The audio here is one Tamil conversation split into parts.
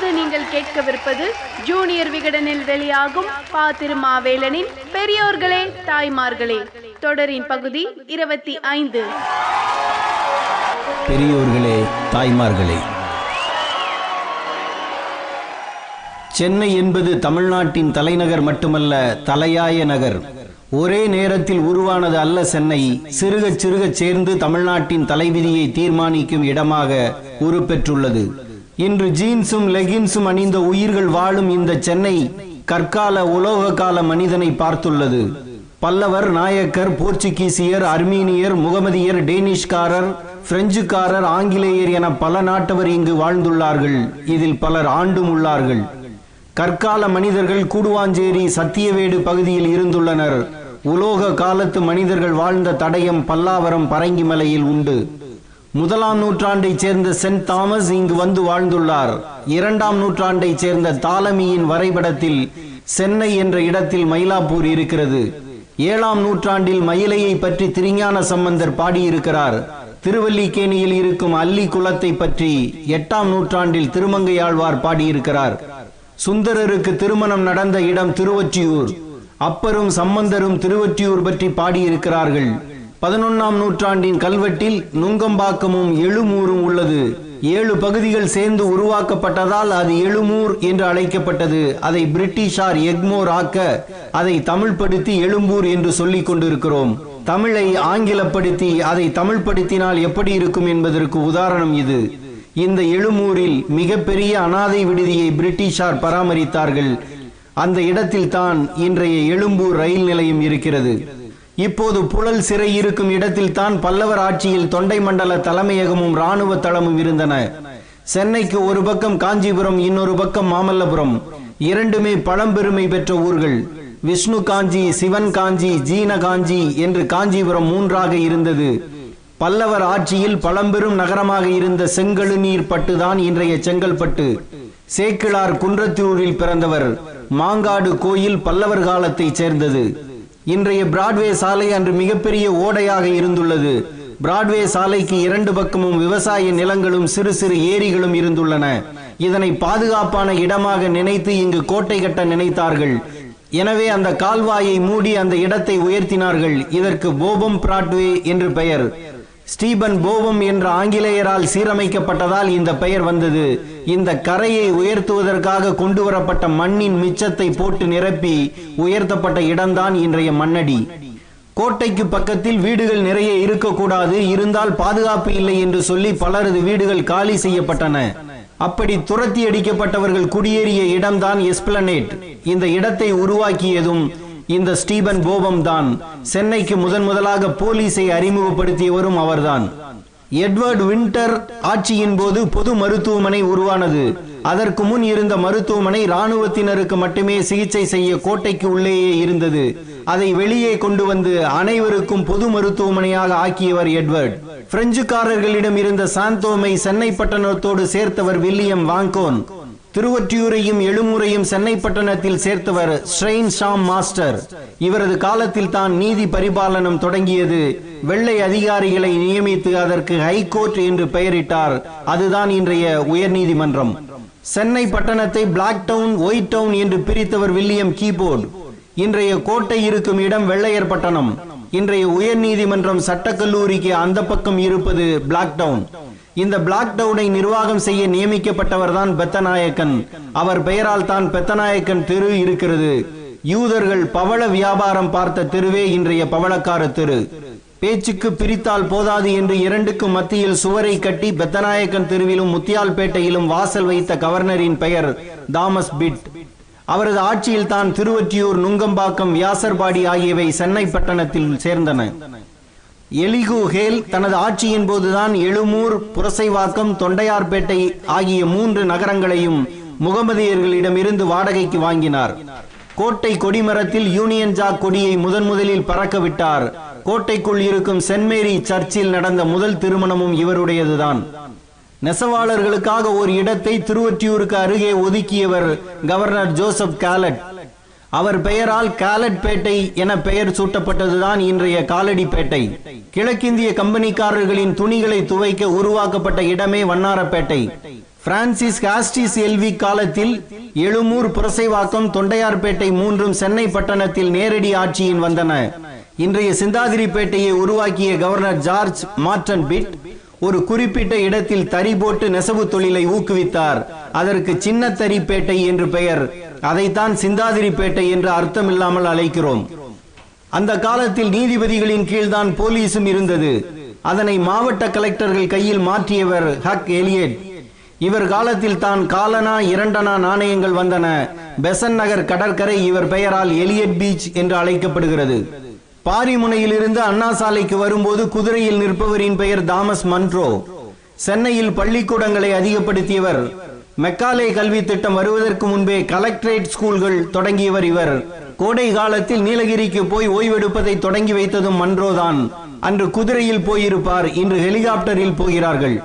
இப்போது நீங்கள் கேட்கவிருப்பது ஜூனியர் விகடனில் வெளியாகும் பா திருமாவேலனின் பெரியோர்களே தாய்மார்களே. தொடரின் பகுதி இருபத்தி ஐந்து. பெரியோர்களே தாய்மார்களே. சென்னை என்பது தமிழ்நாட்டின் தலைநகர் மட்டுமல்ல தலையாய நகர். ஒரே நேரத்தில் உருவானது அல்ல சென்னை. சிறுகச் சிறுகச் சேர்ந்து தமிழ்நாட்டின் தலைவிதியை தீர்மானிக்கும் இடமாக உருப்பெற்றுள்ளது. இன்று ஜீன்ஸும் லெகின்ஸும் அணிந்த உயிர்கள் வாழும் இந்த சென்னை கற்கால உலோக கால மனிதனை பார்த்துள்ளது. பல்லவர் நாயக்கர் போர்ச்சுகீசியர் அர்மீனியர் முகமதியர் டேனிஷ்காரர் பிரெஞ்சுக்காரர் ஆங்கிலேயர் என பல நாட்டவர் இங்கு வாழ்ந்துள்ளார்கள். இதில் பலர் ஆண்டும் உள்ளார்கள். கற்கால மனிதர்கள் கூடுவாஞ்சேரி சத்தியவேடு பகுதியில் இருந்துள்ளனர். உலோக காலத்து மனிதர்கள் வாழ்ந்த தடயம் பல்லாவரம் பரங்கிமலையில் உண்டு. முதலாம் நூற்றாண்டைச் சேர்ந்த சென்ட் தாமஸ் இங்கு வந்து வாழ்ந்துள்ளார். இரண்டாம் நூற்றாண்டைச் சேர்ந்த தாலமியின் வரைபடத்தில் சென்னை என்ற இடத்தில் மயிலாப்பூர் இருக்கிறது. ஏழாம் நூற்றாண்டில் மயிலையை பற்றி திருஞான சம்பந்தர் பாடியிருக்கிறார். திருவல்லிக்கேணியில் இருக்கும் அல்லி குளத்தை பற்றி எட்டாம் நூற்றாண்டில் திருமங்கையாழ்வார் பாடியிருக்கிறார். சுந்தரருக்கு திருமணம் நடந்த இடம் திருவொற்றியூர். அப்பரும் சம்பந்தரும் திருவொற்றியூர் பற்றி பாடியிருக்கிறார்கள். பதினொன்னாம் நூற்றாண்டின் கல்வெட்டில் நுங்கம்பாக்கமும் எழுமூரும் உள்ளது. ஏழு பகுதிகள் சேர்ந்து உருவாக்கப்பட்டதால் அது எழுமூர் என்று அழைக்கப்பட்டது. அதை பிரிட்டிஷார் எக்மோர் ஆக்க அதை தமிழ்படுத்தி எழும்பூர் என்று சொல்லிக் கொண்டிருக்கிறோம். தமிழை ஆங்கிலப்படுத்தி அதை தமிழ்படுத்தினால் எப்படி இருக்கும் என்பதற்கு உதாரணம் இது. இந்த எழுமூரில் மிகப்பெரிய அனாதை விடுதியை பிரிட்டிஷார் பராமரித்தார்கள். அந்த இடத்தில் தான் இன்றைய எழும்பூர் ரயில் நிலையம் இருக்கிறது. இப்போது புழல் சிறை இருக்கும் இடத்தில் தான் பல்லவர் ஆட்சியில் தொண்டை மண்டல தலைமையகமும் இராணுவ தளமும் இருந்தன. சென்னைக்கு ஒரு பக்கம் காஞ்சிபுரம் இன்னொரு பக்கம் மாமல்லபுரம். இரண்டுமே பழம்பெருமை பெற்ற ஊர்கள். விஷ்ணு காஞ்சி சிவன் காஞ்சி ஜீன காஞ்சி என்று காஞ்சிபுரம் மூன்றாக இருந்தது. பல்லவர் ஆட்சியில் பழம்பெரும் நகரமாக இருந்த செங்கழுநீர் பட்டுதான் இன்றைய செங்கல்பட்டு. சேக்கிழார் குன்றத்தூரில் பிறந்தவர். மாங்காடு கோயில் பல்லவர் காலத்தைச் சேர்ந்தது. இன்றைய பிராட்வே சாலை அன்று மிகப்பெரிய ஓடையாக இருந்துள்ளது. பிராட்வே சாலைக்கு இரண்டு பக்கமும் விவசாய நிலங்களும் சிறு சிறு ஏரிகளும் இருந்துள்ளன. இதனை பாதுகாப்பான இடமாக நினைத்து இங்கு கோட்டை கட்ட நினைத்தார்கள். எனவே அந்த கால்வாயை மூடி அந்த இடத்தை உயர்த்தினார்கள். இதற்கு போபம் பிராட்வே என்று பெயர். ஸ்டீபன் போவம் என்ற ஆங்கிலேயரால் சீரமைக்கப்பட்டதால் இந்த பெயர் வந்தது. இந்த கரையை உயர்த்துவதற்காக கொண்டு வரப்பட்ட மண்ணின் மிச்சத்தை போட்டு நிரப்பி உயர்த்தப்பட்ட இடம்தான் இன்றைய மண்ணடி. கோட்டைக்கு பக்கத்தில் வீடுகள் நிறைய இருக்கக்கூடாது இருந்தால் பாதுகாப்பு இல்லை என்று சொல்லி பலரது வீடுகள் காலி செய்யப்பட்டன. அப்படி துரத்தி அடிக்கப்பட்டவர்கள் குடியேறிய இடம்தான் எஸ்பிளனேட். இந்த இடத்தை உருவாக்கியதும் இந்த ஸ்டீபன் போபம் தான் சென்னைக்கு முதன் முதலாக போலீஸை அறிமுகப்படுத்தியவரும் அவர்தான். எட்வர்ட் வின்டர் ஆட்சியின் போது பொது மருத்துவமனை உருவானது. அதற்கு முன் இருந்த மருத்துவமனை ராணுவத்தினருக்கு மட்டுமே சிகிச்சை செய்ய கோட்டைக்கு உள்ளேயே இருந்தது. அதை வெளியே கொண்டு வந்து அனைவருக்கும் பொது மருத்துவமனையாக ஆக்கியவர் எட்வர்ட். பிரெஞ்சுக்காரர்களிடம் இருந்த சாந்தோமை சென்னை பட்டணத்தோடு சேர்த்தவர் வில்லியம் வாங்கோன். திருவொற்றியூரையும் எழுமுறையும் சென்னை பட்டணத்தில் சேர்த்தவர் ஸ்ரெயின் ஷாம் மாஸ்டர். இவரது காலத்தில் தான் நீதி பரிபாலனம் தொடங்கியது. வெள்ளை அதிகாரிகளை நியமித்து அதற்கு ஹைகோர்ட் என்று பெயரிட்டார். அதுதான் இன்றைய உயர்நீதிமன்றம். சென்னை பட்டணத்தை பிளாக் டவுன் ஒயிட் டவுன் என்று பிரித்தவர் வில்லியம் கீபோர்டு. இன்றைய கோட்டை இருக்கும் இடம் வெள்ளையர் பட்டணம். இன்றைய உயர்நீதிமன்றம் சட்டக்கல்லூரிக்கு அந்த பக்கம் இருப்பது பிளாக் டவுன் இந்த பிளாக் டவுனை நிர்வாகம் செய்ய நியமிக்கப்பட்டவர் தான் பெத்தநாயக்கன். அவர் பெயரால் தான் பெத்தநாயக்கன் தெரு இருக்கிறது. யூதர்கள் பவள வியாபாரம் பார்த்த தெருவே இன்றைய பவளக்கார தெரு. பேச்சுக்கு பிரித்தால் போதாது என்று இரண்டுக்கு மத்தியில் சுவரை கட்டி பெத்தநாயக்கன் தெருவிலும் முத்தியால்பேட்டையிலும் வாசல் வைத்த கவர்னரின் பெயர் தாமஸ் பிட். அவரது ஆட்சியில் தான் திருவொற்றியூர் நுங்கம்பாக்கம் வியாசர்பாடி ஆகியவை சென்னை பட்டணத்தில் சேர்ந்தன. எலிகுஹேல் தனது ஆட்சியின் போதுதான் எழுமூர் புரசைவாக்கம் தொண்டையார்பேட்டை ஆகிய மூன்று நகரங்களையும் முகமதியர்களிடமிருந்து வாடகைக்கு வாங்கினார். கோட்டை கொடிமரத்தில் யூனியன் ஜாக் கொடியை முதன் முதலில் பறக்க விட்டார். கோட்டைக்குள் இருக்கும் சென்ட் மேரி சர்ச்சில் நடந்த முதல் திருமணமும் இவருடையதுதான். நெசவாளர்களுக்காக ஒரு இடத்தை திருவொற்றியூருக்கு அருகே ஒதுக்கியவர் கவர்னர் ஜோசப் கேலட். அவர் பெயரால் காலட்பேட்டை என பெயர் சூட்டப்பட்டதுதான் இன்றைய காலடிப்பேட்டை. கிழக்கிந்திய கம்பெனிக்காரர்களின் துணிகளை துவைக்க உருவாக்கப்பட்ட இடமே வண்ணாரப்பேட்டை. பிரான்சிஸ் காஸ்டிஸ் எல்வி காலத்தில் எழுமூர் புரசைவாக்கம் தொண்டையார்பேட்டை மூன்றும் சென்னை பட்டணத்தில் நேரடி ஆட்சியின் வந்தன. இன்றைய சிந்தாதிரிப்பேட்டையை உருவாக்கிய கவர்னர் ஜார்ஜ் மார்டன் பிட் ஒரு குறிப்பிட்ட இடத்தில் தறி போட்டு நெசவு தொழிலை ஊக்குவித்தார். அதற்கு சின்ன தறிப்பேட்டை என்று பெயர். அதைத்தான் சிந்தாதிரிப்பேட்டை என்று அர்த்தமில்லாமல் அழைக்கிறோம். அந்த காலத்தில் நீதிபதிகளின் கீழ்தான் போலீசும் இருந்தது. அதனை மாவட்ட கலெக்டர்கள் கையில் மாற்றியவர் ஹக் எலியட். இவர் காலத்தில் தான் காலனா இரண்டனா நாணயங்கள் வந்தன. பெசன் நகர் கடற்கரை இவர் பெயரால் எலியட் பீச் என்று அழைக்கப்படுகிறது. பாரிமுனையிலிருந்து அண்ணா சாலைக்கு வரும்போது குதிரையில் நிற்பவரின் பெயர் தாமஸ் மன்ட்ரோ சென்னையில் பள்ளிக்கூடங்களை அதிகப்படுத்தியவர். மெக்காலே கல்வி திட்டம் வருவதற்கு முன்பே கலெக்டரேட் ஸ்கூல்கள் தொடங்கியவர் இவர். கோடை காலத்தில் நீலகிரிக்கு போய் ஓய்வெடுப்பதை தொடங்கி வைத்ததும் மன்றோதான். அன்று குதிரையில் போயிருப்பார் இன்று ஹெலிகாப்டரில் போகிறார்கள்.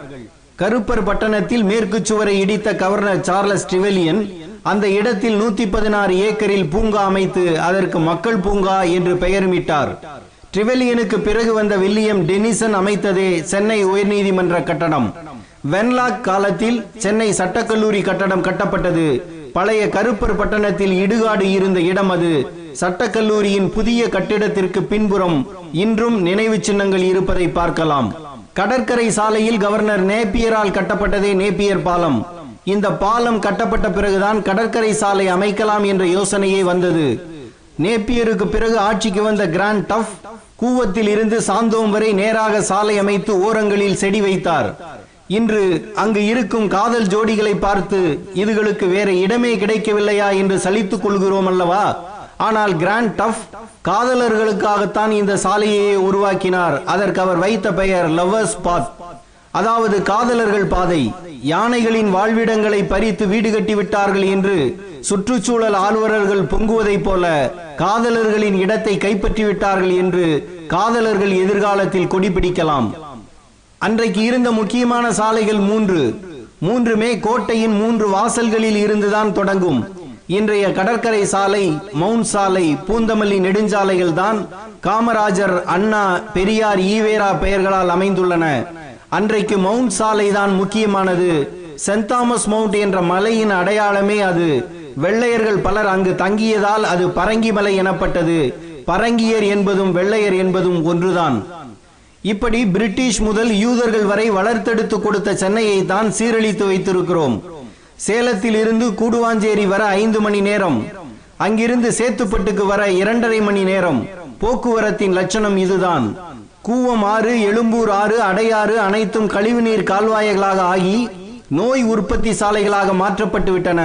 கருப்பர் பட்டணத்தில் மேற்கு சுவரை இடித்த கவர்னர் சார்லஸ் டிவெலியன் அந்த இடத்தில் நூத்தி பதினாறு ஏக்கரில் பூங்கா அமைத்து அதற்கு மக்கள் பூங்கா என்று பெயருமிட்டார். ட்ரிவெலியனுக்கு பிறகு வந்த வில்லியம் டெனிசன் அமைத்ததே சென்னை உயர்நீதிமன்ற கட்டடம். வென்லாக் காலத்தில் சென்னை சட்டக்கல்லூரி கட்டடம் கட்டப்பட்டது. பழைய கருப்பர் பட்டணத்தில் இடுகாடு இருந்த இடம் அது. சட்டக்கல்லூரியின் புதிய கட்டிடத்திற்கு பின்புறம் இன்றும் நினைவு சின்னங்கள் இருப்பதை பார்க்கலாம். கடற்கரை சாலையில் கவர்னர் நேப்பியரால் கட்டப்பட்டதே நேப்பியர் பாலம். இந்த பாலம் கட்டப்பட்ட பிறகுதான் கடற்கரை சாலை அமைக்கலாம் என்ற யோசனையே வந்தது. நேப்பியருக்கு பிறகு ஆட்சிக்கு வந்த கிராண்ட் டஃப் கூவத்தில் இருந்து சாந்தோம் வரை நேராக சாலை அமைத்து ஓரங்களில் செடி வைத்தார். இன்று அங்கு இருக்கும் காதல் ஜோடிகளை பார்த்து இதுகளுக்கு வேற இடமே கிடைக்கவில்லையா என்று சலித்துக் கொள்கிறோம் அல்லவா? ஆனால் கிராண்ட் டஃப் காதலர்களுக்காகத்தான் இந்த சாலையை உருவாக்கினார். அதற்கு அவர் வைத்த பெயர் லவ்வர்ஸ் பாத். அதாவது காதலர்கள் பாதை. யானைகளின் வாழ்விடங்களை பறித்து வீடு கட்டி விட்டார்கள் என்று சுற்றுச்சூழல் ஆர்வலர்கள் பொங்குவதைப் போல காதலர்களின் இடத்தை கைப்பற்றி விட்டார்கள் என்று காதலர்கள் எதிர்காலத்தில் கொடி பிடிக்கலாம் அன்றைக்கு இருந்த முக்கியமான சாலைகள் மூன்று. மூன்றுமே கோட்டையின் மூன்று வாசல்களில் இருந்துதான் தொடங்கும். இன்றைய கடற்கரை சாலை மவுண்ட் சாலை பூந்தமல்லி நெடுஞ்சாலைகள் தான் காமராஜர் அண்ணா பெரியார் ஈவேரா பெயர்களால் அமைந்துள்ளன. அன்றைக்கு மவுண்ட் சாலை தான் முக்கியமானது. சென்ட் தாமஸ் மவுண்ட் என்ற மலையின் அடையாளமே அது. வெள்ளையர்கள் பலர் அங்கு தங்கியதால் அது பரங்கி மலை எனப்பட்டது. பரங்கியர் என்பதும் வெள்ளையர் என்பதும் ஒன்றுதான். இப்படி பிரிட்டிஷ் முதல் யூதர்கள் வரை வளர்த்தெடுத்து கொடுத்த சென்னையை தான் சீரழித்து வைத்திருக்கிறோம். சேலத்தில் இருந்து கூடுவாஞ்சேரி வர ஐந்து மணி நேரம். அங்கிருந்து சேத்துப்பட்டுக்கு வர இரண்டரை மணி நேரம். போக்குவரத்தின் லட்சணம் இதுதான். கூவம் ஆறு எழும்பூர் ஆறு அடையாறு அனைத்தும் கழிவுநீர் கால்வாய்களாக ஆகி நோய் உற்பத்தி சாலைகளாக மாற்றப்பட்டு விட்டன.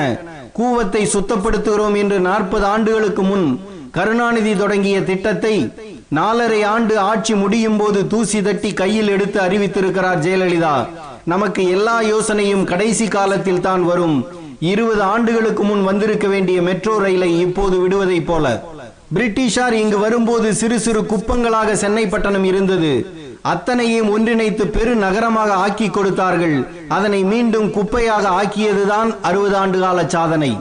கூவத்தை சுத்தப்படுத்துகிறோம் என்று நாற்பது ஆண்டுகளுக்கு முன் கருணாநிதி தொடங்கிய திட்டத்தை நாலரை ஆண்டு ஆட்சி முடியும் போது தூசி தட்டி கையில் எடுத்து அறிவித்திருக்கிறார் ஜெயலலிதா. நமக்கு எல்லா யோசனையும் கடைசி காலத்தில் தான் வரும். இருபது ஆண்டுகளுக்கு முன் வந்திருக்க வேண்டிய மெட்ரோ ரயிலை இப்போது விடுவதைப் போல பிரிட்டிஷார் இங்கு வரும்போது சிறு சிறு குப்பங்களாக சென்னை பட்டணம் இருந்தது. அத்தனையும் ஒன்றிணைத்து பெரு நகரமாக ஆக்கி கொடுத்தார்கள். அதனை மீண்டும் குப்பையாக ஆக்கியதுதான் அறுபது ஆண்டு கால சாதனை.